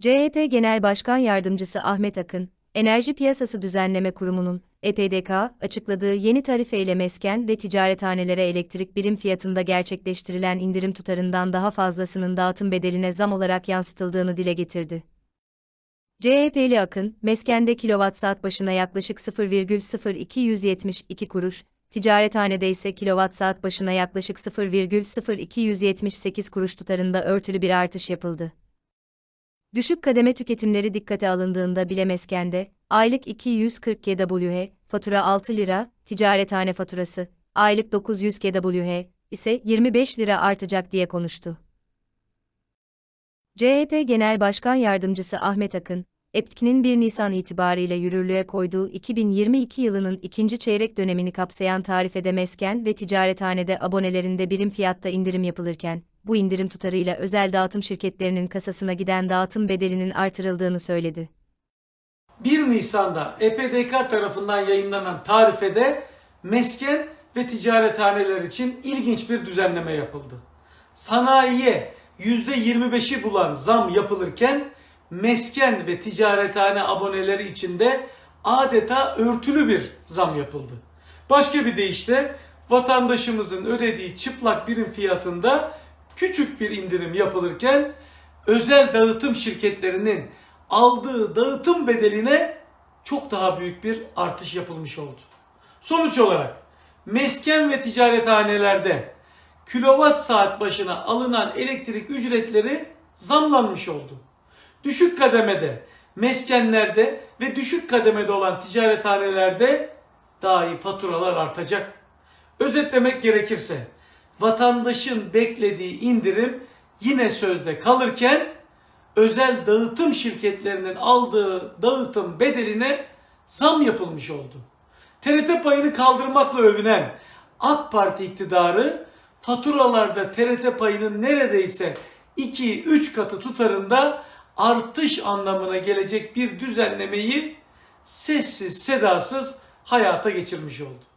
CHP Genel Başkan Yardımcısı Ahmet Akın, Enerji Piyasası Düzenleme Kurumu'nun EPDK açıkladığı yeni tarifeyle mesken ve ticarethanelere elektrik birim fiyatında gerçekleştirilen indirim tutarından daha fazlasının dağıtım bedeline zam olarak yansıtıldığını dile getirdi. CHP'li Akın, meskende kilowatt saat başına yaklaşık 0,0272 kuruş, ticarethanede ise kilowatt saat başına yaklaşık 0,0278 kuruş tutarında örtülü bir artış yapıldı. Düşük kademe tüketimleri dikkate alındığında bile meskende, aylık 240 GWh, fatura 6 lira, ticarethane faturası, aylık 900 GWh, ise 25 lira artacak diye konuştu. CHP Genel Başkan Yardımcısı Ahmet Akın, EPTK'nin 1 Nisan itibariyle yürürlüğe koyduğu 2022 yılının ikinci çeyrek dönemini kapsayan tarifede mesken ve ticarethanede abonelerinde birim fiyatta indirim yapılırken, bu indirim tutarıyla özel dağıtım şirketlerinin kasasına giden dağıtım bedelinin artırıldığını söyledi. 1 Nisan'da EPDK tarafından yayınlanan tarifede mesken ve ticarethaneler için ilginç bir düzenleme yapıldı. Sanayiye %25'i bulan zam yapılırken mesken ve ticarethane aboneleri için de adeta örtülü bir zam yapıldı. Başka bir deyişle vatandaşımızın ödediği çıplak birim fiyatında küçük bir indirim yapılırken özel dağıtım şirketlerinin aldığı dağıtım bedeline çok daha büyük bir artış yapılmış oldu. Sonuç olarak mesken ve ticarethanelerde kilowatt saat başına alınan elektrik ücretleri zamlanmış oldu. Düşük kademede, meskenlerde ve düşük kademede olan ticarethanelerde dahi faturalar artacak. Özetlemek gerekirse vatandaşın beklediği indirim yine sözde kalırken özel dağıtım şirketlerinin aldığı dağıtım bedeline zam yapılmış oldu. TRT payını kaldırmakla övünen AK Parti iktidarı faturalarda TRT payının neredeyse 2-3 katı tutarında artış anlamına gelecek bir düzenlemeyi sessiz sedasız hayata geçirmiş oldu.